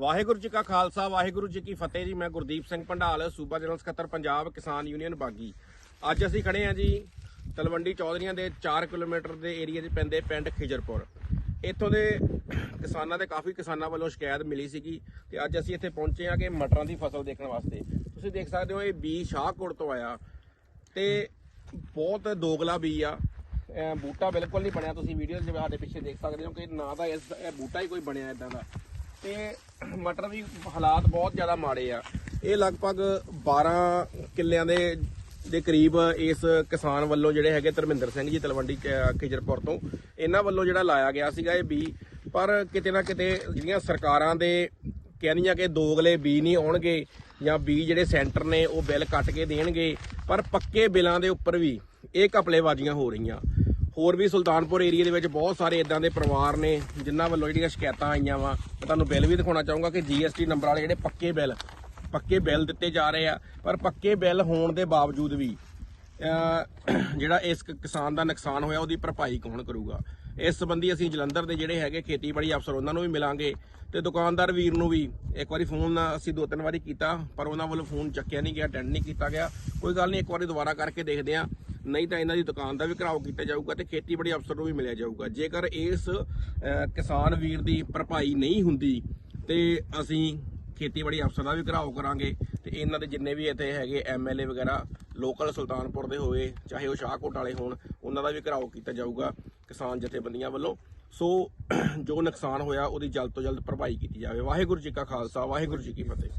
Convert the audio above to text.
ਵਾਹਿਗੁਰੂ ਜੀ ਕਾ ਖਾਲਸਾ, ਵਾਹਿਗੁਰੂ ਜੀ ਕੀ ਫਤਿਹ ਜੀ। ਮੈਂ ਗੁਰਦੀਪ ਸਿੰਘ ਭੰਡਾਲ, ਸੂਬਾ ਜਨਰਲ ਸਕੱਤਰ ਪੰਜਾਬ ਕਿਸਾਨ ਯੂਨੀਅਨ ਬਾਗੀ। ਅੱਜ ਅਸੀਂ ਖੜੇ ਹਾਂ ਜੀ ਤਲਵੰਡੀ ਚੌਧਰੀਆਂ ਦੇ 4 ਕਿਲੋਮੀਟਰ ਦੇ ਏਰੀਆ 'ਚ ਪੈਂਦੇ ਪਿੰਡ ਖਿਜਰਪੁਰ। ਇੱਥੋਂ ਦੇ ਕਿਸਾਨਾਂ ਦੇ ਕਾਫੀ ਕਿਸਾਨਾਂ ਵੱਲੋਂ ਸ਼ਿਕਾਇਤ ਮਿਲੀ ਸੀਗੀ ਤੇ ਅੱਜ ਅਸੀਂ ਇੱਥੇ ਪਹੁੰਚੇ ਹਾਂ ਕਿ ਮਟਰਾਂ ਦੀ ਫਸਲ ਦੇਖਣ ਵਾਸਤੇ। ਤੁਸੀਂ ਦੇਖ ਸਕਦੇ ਹੋ ਇਹ ਬੀ ਸ਼ਾਹਕੋਟ ਤੋਂ ਆਇਆ ਤੇ ਬਹੁਤ ਦੋਗਲਾ ਬੀ ਆ। ਬੂਟਾ ਬਿਲਕੁਲ ਨਹੀਂ ਬਣਿਆ। ਤੁਸੀਂ ਵੀਡੀਓ 'ਚ ਸਾਡੇ ਪਿੱਛੇ ਦੇਖ ਸਕਦੇ ਹੋ ਕਿ ਨਾ ਤਾਂ ਇਸ ਬੂਟਾ ਹੀ ਕੋਈ ਬਣਿਆ ਇਦਾਂ ਦਾ। ਤੇ ਮਟਰ ਵੀ ਹਾਲਾਤ ਬਹੁਤ ਜ਼ਿਆਦਾ ਮਾੜੇ ਆ। ਇਹ ਲਗਭਗ 12 ਕਿੱਲਿਆਂ ਦੇ ਦੇ ਕਰੀਬ ਇਸ ਕਿਸਾਨ ਵੱਲੋਂ ਜਿਹੜੇ ਹੈਗੇ ਧਰਮਿੰਦਰ ਸਿੰਘ ਜੀ ਤਲਵੰਡੀ ਕ- ਖਿਜਰਪੁਰ ਤੋਂ, ਇਹਨਾਂ ਵੱਲੋਂ ਜਿਹੜਾ ਲਾਇਆ ਗਿਆ ਸੀਗਾ ਇਹ ਬੀ। ਪਰ ਕਿਤੇ ਨਾ ਕਿਤੇ ਜਿਹੜੀਆਂ ਸਰਕਾਰਾਂ ਦੇ ਕਹਿੰਦੀਆਂ ਕਿ ਦੋਗਲੇ ਬੀ ਨਹੀਂ ਆਉਣਗੇ ਜਾਂ ਬੀ ਜਿਹੜੇ ਸੈਂਟਰ ਨੇ ਉਹ ਬਿੱਲ ਕੱਟ ਕੇ ਦੇਣਗੇ, ਪਰ ਪੱਕੇ ਬਿੱਲਾਂ ਦੇ ਉੱਪਰ ਵੀ ਇਹ ਘਪਲੇਬਾਜ਼ੀਆਂ ਹੋ ਰਹੀਆਂ। ਹੋਰ ਵੀ ਸੁਲਤਾਨਪੁਰ ਏਰੀਆ ਦੇ ਵਿੱਚ ਬਹੁਤ ਸਾਰੇ ਇਦਾਂ ਦੇ ਪਰਿਵਾਰ ਨੇ, ਜਿਨ੍ਹਾਂ ਵੱਲੋਂ ਜਿਹੜੀਆਂ ਸ਼ਿਕਾਇਤਾਂ ਆਈਆਂ ਵਾ। ਮੈਂ ਤੁਹਾਨੂੰ ਬਿੱਲ ਵੀ ਦਿਖਾਉਣਾ ਚਾਹੂੰਗਾ ਕਿ ਜੀਐਸਟੀ ਨੰਬਰ ਵਾਲੇ ਜਿਹੜੇ ਪੱਕੇ ਬਿੱਲ ਪੱਕੇ ਬਿੱਲ ਦਿੱਤੇ ਜਾ ਰਹੇ ਆ। ਪਰ ਪੱਕੇ ਬਿੱਲ ਹੋਣ ਦੇ ਬਾਵਜੂਦ ਵੀ ਜਿਹੜਾ ਇਸ ਕਿਸਾਨ ਦਾ ਨੁਕਸਾਨ ਹੋਇਆ, ਉਹਦੀ ਭਰਪਾਈ ਕੌਣ ਕਰੂਗਾ? ਇਸ ਸੰਬੰਧੀ ਅਸੀਂ ਜਲੰਧਰ ਦੇ ਜਿਹੜੇ ਹੈਗੇ ਖੇਤੀਬਾੜੀ ਅਫਸਰ, ਉਹਨਾਂ ਨੂੰ ਵੀ ਮਿਲਾਂਗੇ। ਤੇ ਦੁਕਾਨਦਾਰ ਵੀਰ ਨੂੰ ਵੀ ਇੱਕ ਵਾਰੀ ਫੋਨ ਅਸੀਂ ਦੋ ਤਿੰਨ ਵਾਰੀ ਕੀਤਾ, ਪਰ ਉਹਨਾਂ ਵੱਲੋਂ ਫੋਨ ਚੱਕਿਆ ਨਹੀਂ ਗਿਆ ਅਟੈਂਡ ਨਹੀਂ ਕੀਤਾ ਗਿਆ। ਕੋਈ ਗੱਲ ਨਹੀਂ, ਇੱਕ ਵਾਰੀ ਦੁਬਾਰਾ ਕਰਕੇ ਦੇਖਦੇ ਆ। ਨਹੀਂ ਤਾਂ ਇਹਨਾਂ ਦੀ ਦੁਕਾਨ ਦਾ ਵੀ ਘਰਾਓ ਕੀਤਾ ਜਾਊਗਾ ਤੇ ਖੇਤੀਬਾੜੀ ਅਫਸਰ ਨੂੰ ਵੀ ਮਿਲਿਆ ਜਾਊਗਾ। ਜੇਕਰ ਇਸ ਕਿਸਾਨ ਵੀਰ ਦੀ ਭਰਪਾਈ ਨਹੀਂ ਹੁੰਦੀ ਤੇ ਅਸੀਂ ਖੇਤੀਬਾੜੀ ਅਫਸਰ ਦਾ ਵੀ ਘਰਾਓ ਕਰਾਂਗੇ ਤੇ ਇਹਨਾਂ ਦੇ ਜਿੰਨੇ ਵੀ ਇੱਥੇ ਹੈਗੇ ਐਮਐਲਏ ਵਗੈਰਾ ਲੋਕਲ ਸੁਲਤਾਨਪੁਰ ਦੇ ਹੋਏ ਚਾਹੇ ਉਹ ਸ਼ਾਹਕੋਟ ਵਾਲੇ ਹੋਣ, ਉਹਨਾਂ ਦਾ ਵੀ ਘਰਾਓ ਕੀਤਾ ਜਾਊਗਾ ਕਿਸਾਨ ਜਥੇਬੰਦੀਆਂ ਵੱਲੋਂ। ਸੋ ਜੋ ਨੁਕਸਾਨ ਹੋਇਆ ਉਹਦੀ ਜਲਦ ਤੋਂ ਜਲਦ ਭਰਪਾਈ ਕੀਤੀ ਜਾਵੇ। ਵਾਹਿਗੁਰੂ ਜੀ ਕਾ ਖਾਲਸਾ, ਵਾਹਿਗੁਰੂ ਜੀ ਕੀ ਫਤਿਹ।